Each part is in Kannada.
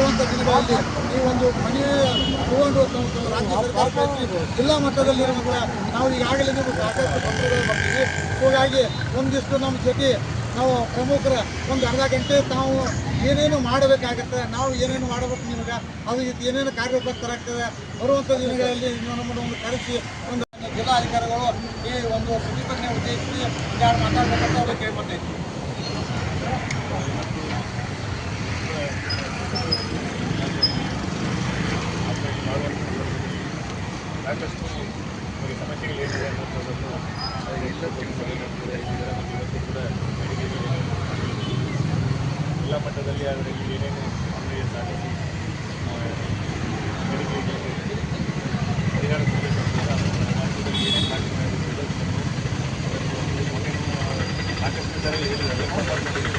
ಬರುವಂಥ ದಿನಗಳಲ್ಲಿ ಈ ಒಂದು ಮನೆ ತಗೊಂಡು ರಾಜ್ಯ ಸರ್ಕಾರಕ್ಕೆ ಜಿಲ್ಲಾ ಮಟ್ಟದಲ್ಲಿ ನಾವು ಈಗಾಗಲೇ ನಮ್ಮ ಸಾಕಷ್ಟು ತೊಂದರೆಗಳು ಬರ್ತೀವಿ ಹೀಗಾಗಿ ಒಂದಿಷ್ಟು ನಮ್ಮ ಜೊತೆ ನಾವು ಪ್ರಮುಖರ ಒಂದು ಅರ್ಧ ಗಂಟೆ ತಾವು ಏನೇನು ಮಾಡಬೇಕಾಗತ್ತೆ, ನಾವು ಏನೇನು ಮಾಡಬೇಕು ನಿಮಗೆ, ಅದು ಇದು ಏನೇನು ಕಾರ್ಯಕರ್ತರಾಗ್ತದೆ ಬರುವಂಥ ದಿನಗಳಲ್ಲಿ ನಮ್ಮನ್ನು ಒಂದು ಕರೆಸಿ ಒಂದು ಜಿಲ್ಲಾಧಿಕಾರಿಗಳು ಈ ಒಂದು ಪ್ರತಿಭಟನೆ ಉದ್ದೇಶಿಸಿ ಯಾರು ಮಾತಾಡಬೇಕಂತ ಕೇಳ್ಕೊಳ್ತಾ ಎಲ್ಲ ತಿಳಿಸಬೇಕಾಗ್ತದೆ ಇದರ ಬಗ್ಗೆ ಇವತ್ತು ಕೂಡ ಬೆಳಿಗ್ಗೆ ಎಲ್ಲ ಮಟ್ಟದಲ್ಲಿ ಅದರಲ್ಲಿ ಏನೇನು ಅನ್ವಯ ಸಾಧಿಸಿ ಬೆಳಿಗ್ಗೆ ಪರಿಹಾರ ರಾಜ್ಯದಲ್ಲಿ ಏನೇನು ಮಾಡಬೇಕಾಗುತ್ತೆ ಸಾಕಷ್ಟು ಥರ ಹೇಳಿದ್ದಾರೆ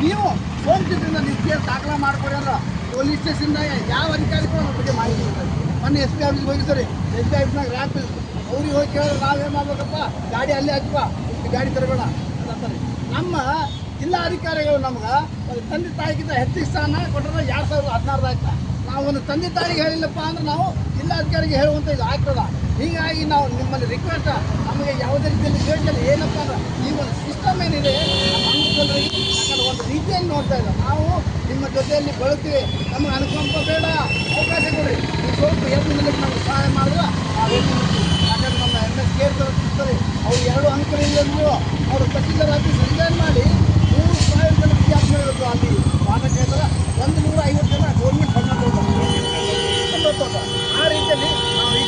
ನೀವು ಚಿತ್ರದಿಂದ ನೀವು ಕೇಸ್ ದಾಖಲ ಮಾಡ್ಕೊಡಿ ಅಂದ್ರೆ ಪೊಲೀಸ್ ಸ್ಟೇಷನ್ದಾಗ ಯಾವ ಅಧಿಕಾರಿಗಳು ಅದ್ರ ಬಗ್ಗೆ ಮಾಹಿತಿ ಮೊನ್ನೆ ಎಸ್ ಪಿ ಆಫೀಸ್ಗೆ ಹೋಗಿ ಸರಿ ಎಸ್ ಪಿ ಆಫೀಸ್ನಾಗ ರ್ಯಾಪ್ ಅವ್ರಿಗೆ ಹೋಗಿ ಕೇಳಿದ್ರೆ ನಾವೇನು ಮಾಡ್ಬೇಕಪ್ಪ? ಗಾಡಿ ಅಲ್ಲೇ ಹಚ್ಚುವ ಇಷ್ಟು ಗಾಡಿ ತರಬೇಡ. ಅಂತ ಅಂತಾರೆ ನಮ್ಮ ಜಿಲ್ಲಾ ಅಧಿಕಾರಿಗಳು ನಮ್ಗೆ ತಂದೆ ತಾಯಿಗಿಂತ ಹೆಚ್ಚಿಗೆ ಸ್ಥಾನ ಕೊಟ್ಟರೆ ಎರಡು ಸಾವಿರದ ಹದಿನಾರದಾಗ ನಾವು ಒಂದು ತಂದೆ ತಾಯಿಗೆ ಹೇಳಿಲ್ಲಪ್ಪ ಅಂದ್ರೆ ನಾವು ಜಿಲ್ಲಾಧಿಕಾರಿಗೆ ಹೇಳುವಂಥ ಇದು ಆಗ್ತದ. ಹೀಗಾಗಿ ನಾವು ನಿಮ್ಮಲ್ಲಿ ರಿಕ್ವೆಸ್ಟ್ ನಮಗೆ ಯಾವುದೇ ರೀತಿಯಲ್ಲಿ ಬೇಕಲ್ಲ ಏನಪ್ಪ ಅಂದ್ರೆ ಈ ಒಂದು ಸಿಸ್ಟಮ್ ಏನಿದೆ, ನಮ್ಮ ಒಂದು ರೀತಿಯಲ್ಲಿ ನೋಡ್ತಾ ಇಲ್ಲ ನಾವು ನಿಮ್ಮ ಜೊತೆಯಲ್ಲಿ ಬಳಸ್ತೀವಿ ನಮಗೆ ಅನುಕಂಪ ಬೇಡ. ಅವಕಾಶ ಕೊಡಿ. ನೀವು ಸ್ವಲ್ಪ ಎರಡು ನಮಗೆ ಸಹಾಯ ಮಾಡಿದ್ರೆ ನಾವು ಏನು ಯಾಕಂದ್ರೆ ನಮ್ಮ ಎಂ ಎಸ್ ಕೇರ್ ಸರ್ ಅವ್ರು ಎರಡು ಅಂಕಗಳಿಂದಲೂ ಅವರು ತಹಸೀಲ್ದಾರ್ ರಿಸೈನ್ ಮಾಡಿ ಮೂರು ಸಾವಿರ ಜನ ವಿದ್ಯಾರ್ಥಿಗಳು ಅಲ್ಲಿ. ಪಾಠ ಕೇಳಿದ್ರೆ ಒಂದು ನೂರ ಐವತ್ತು ಜನ ಗೌರ್ಮೆಂಟ್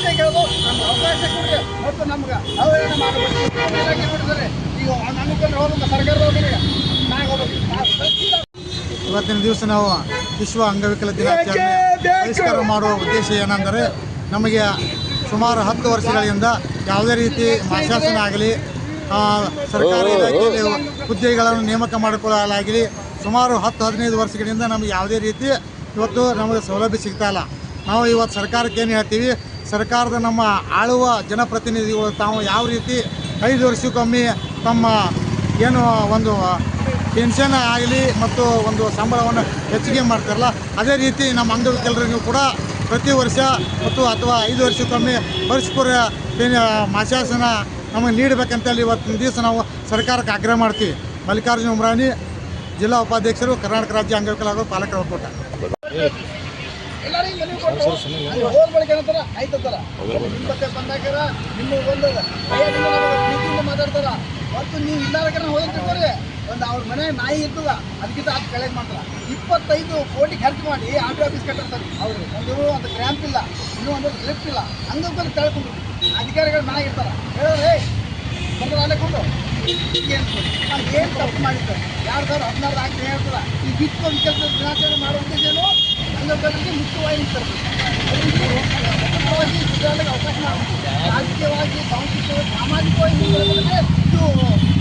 ನಾವು ಇಷ್ಟೇ ಕೇಳೋದು ನಮ್ಗೆ ಅವಕಾಶ ಕೊಡಿ ಮತ್ತು ನಮ್ಗೆ ಅವಹೇಳನ ಮಾಡಬೇಕು. ಇಲಾಖೆ ನೋಡಿದರೆ ಈಗ ಅನುಕೂಲ ಹೋಗಬೇಕು ಸರ್ಕಾರದವ್ರಿಗೆ ನಾಗ ಹೋಗ್ಬೇಕು. ನಾವು ಇವತ್ತಿನ ದಿವಸ ನಾವು ವಿಶ್ವ ಅಂಗವಿಕಲ ದಿನಾಚರಣೆ ಬಹಿಷ್ಕಾರ ಮಾಡುವ ಉದ್ದೇಶ ಏನಂದರೆ ನಮಗೆ ಸುಮಾರು ಹತ್ತು ವರ್ಷಗಳಿಂದ ಯಾವುದೇ ರೀತಿ ಮಾಶಾಸನ ಆಗಲಿ ಆ, ಸರ್ಕಾರಿ ಇಲಾಖೆಯಲ್ಲಿ ಹುದ್ದೆಗಳನ್ನು ನೇಮಕ ಮಾಡಿಕೊಳ್ಳಲಾಗಲಿ ಸುಮಾರು ಹತ್ತು ಹದಿನೈದು ವರ್ಷಗಳಿಂದ ನಮಗೆ ಯಾವುದೇ ರೀತಿ ಇವತ್ತು ನಮಗೆ ಸೌಲಭ್ಯ ಸಿಗ್ತಾ ಇಲ್ಲ. ನಾವು ಇವತ್ತು ಸರ್ಕಾರಕ್ಕೆ ಏನು ಹೇಳ್ತೀವಿ? ಸರ್ಕಾರದ ನಮ್ಮ ಆಳುವ ಜನಪ್ರತಿನಿಧಿಗಳು ತಾವು ಯಾವ ರೀತಿ ಐದು ವರ್ಷಕ್ಕೊಮ್ಮೆ ತಮ್ಮ ಏನು ಒಂದು ಪೆನ್ಷನ್ ಆಗಲಿ ಮತ್ತು ಒಂದು ಸಂಬಳವನ್ನು ಹೆಚ್ಚಿಗೆ ಮಾಡ್ತಾರಲ್ಲ, ಅದೇ ರೀತಿ ನಮ್ಮ ಅಂಗವಿಕಲರಿಗೂ ಕೂಡ ಪ್ರತಿ ವರ್ಷ ಮತ್ತು ಅಥವಾ ಐದು ವರ್ಷಕ್ಕೊಮ್ಮೆ ಪರಸ್ಪರ ಮಾಸಾಸನ ನಮಗೆ ನೀಡಬೇಕಂತೇಳಿ ಇವತ್ತಿನ ದಿವಸ ನಾವು ಸರ್ಕಾರಕ್ಕೆ ಆಗ್ರಹ ಮಾಡ್ತೀವಿ. ಮಲ್ಲಿಕಾರ್ಜುನ ಉಮ್ರಾಣಿ, ಜಿಲ್ಲಾ ಉಪಾಧ್ಯಕ್ಷರು, ಕರ್ನಾಟಕ ರಾಜ್ಯ ಅಂಗವಿಕಲ ಹಾಗೂ ಪಾಲಕರ ಒಕ್ಕೂಟ. ಎಲ್ಲರಿಗೂ ಮನೆ ಕೊಟ್ಟು ಅಲ್ಲಿ ಹೋದ ಬಳಿಕ ಏನಂತಾರ? ಆಯ್ತಂತಾರ? ಬಂದಾಗ್ಯಾರ ನಿಮ್ಮ ಒಂದು ಪ್ರೀತಿಯಿಂದ ಮಾತಾಡ್ತಾರ. ಮತ್ತು ನೀವು ಇಲ್ಲಾರಕರ ಹೋದಂತ ತಿಳ್ಕೊರಿ ಒಂದು ಅವ್ರ ಮನೆ ನಾಯಿ ಇರ್ತದ ಅದಕ್ಕಿಂತ ಅದು ಕೆಳಗೆ ಮಾಡ್ತಾರ. ಇಪ್ಪತ್ತೈದು ಕೋಟಿ ಖರ್ಚು ಮಾಡಿ ಆರ್ ಟಿ ಆಫೀಸ್ ಕಟ್ಟಿರ್ತಾರೆ ಅವರು. ಒಂದು ಒಂದು ಕ್ರ್ಯಾಂಪ್ ಇಲ್ಲ ಇನ್ನೂ ಒಂದು ಲಿಫ್ಟ್ ಇಲ್ಲ. ಹಂಗಂತ ತೆಳ್ಕೊಂಡು ಅಧಿಕಾರಿಗಳು ನಾಯಿ ಇರ್ತಾರ. ಹೇಳಿದ್ರೆ ಬಂದ್ರೆ ಅಲ್ಲೇ ಕೊಟ್ಟು ಏನು ತಪ್ಪು ಮಾಡಿದ್ದಾರೆ? ಯಾರು ಸಾವಿರ ಹದಿನಾರು ಆಗ್ತದೆ ಹೇಳ್ತಾರ? ಈ ಬಿತ್ತು ಕೆಲಸ ದಿನಾಚರಣೆ ಉದ್ದೇಶ ಏನು ಅನ್ನೋದರಲ್ಲಿ ಮುಖ್ಯವಾಗಿ ಮುಖ್ಯವಾಗಿ ಅವಕಾಶ ರಾಜಕೀಯವಾಗಿ, ಸಾಂಸ್ಕೃತಿಕವಾಗಿ, ಸಾಮಾಜಿಕವಾಗಿ ಇದು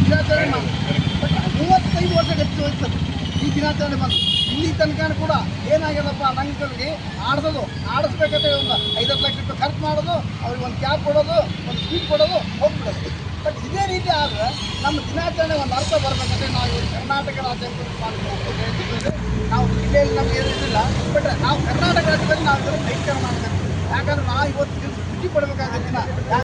ದಿನಾಚರಣೆ ಮಾಡುತ್ತೆ ಬಟ್ ಮೂವತ್ತೈದು ವರ್ಷ ಹೆಚ್ಚು ವಹಿಸ್ತದೆ ಈ ದಿನಾಚರಣೆ ಬಂದು ಇಲ್ಲಿ ತನಕ ಕೂಡ ಏನಾಗಿಲ್ಲಪ್ಪ ನಂಗೆ ಆಡಿಸೋದು, ಆಡಿಸ್ಬೇಕಂತ ಒಂದು ಐದತ್ತು ಲಕ್ಷ ರೂಪಾಯಿ ಖರ್ಚು ಮಾಡೋದು, ಅವ್ರಿಗೆ ಒಂದು ಕ್ಯಾಬ್ ಕೊಡೋದು, ಒಂದು ಸ್ವೀಟ್ ಕೊಡೋದು ಹೋಗ್ಬಿಡೋದು ಬಟ್ ಇದೇ ರೀತಿ ಆದರೆ ನಮ್ಮ ದಿನಾಚರಣೆ ಒಂದು ಅರ್ಥ ಬರಬೇಕಂದ್ರೆ ನಾವು ಕರ್ನಾಟಕ ರಾಜ್ಯಾಂಗ ನಾವು ಕರ್ನಾಟಕ ರಾಜ್ಯದಲ್ಲಿ ನಾವು ಮೈಕರಣ ಯಾಕಂದ್ರೆ ನಾವು ಇವತ್ತು ಬಿಟ್ಟು ಕೊಡಬೇಕಾಗಿಲ್ಲ.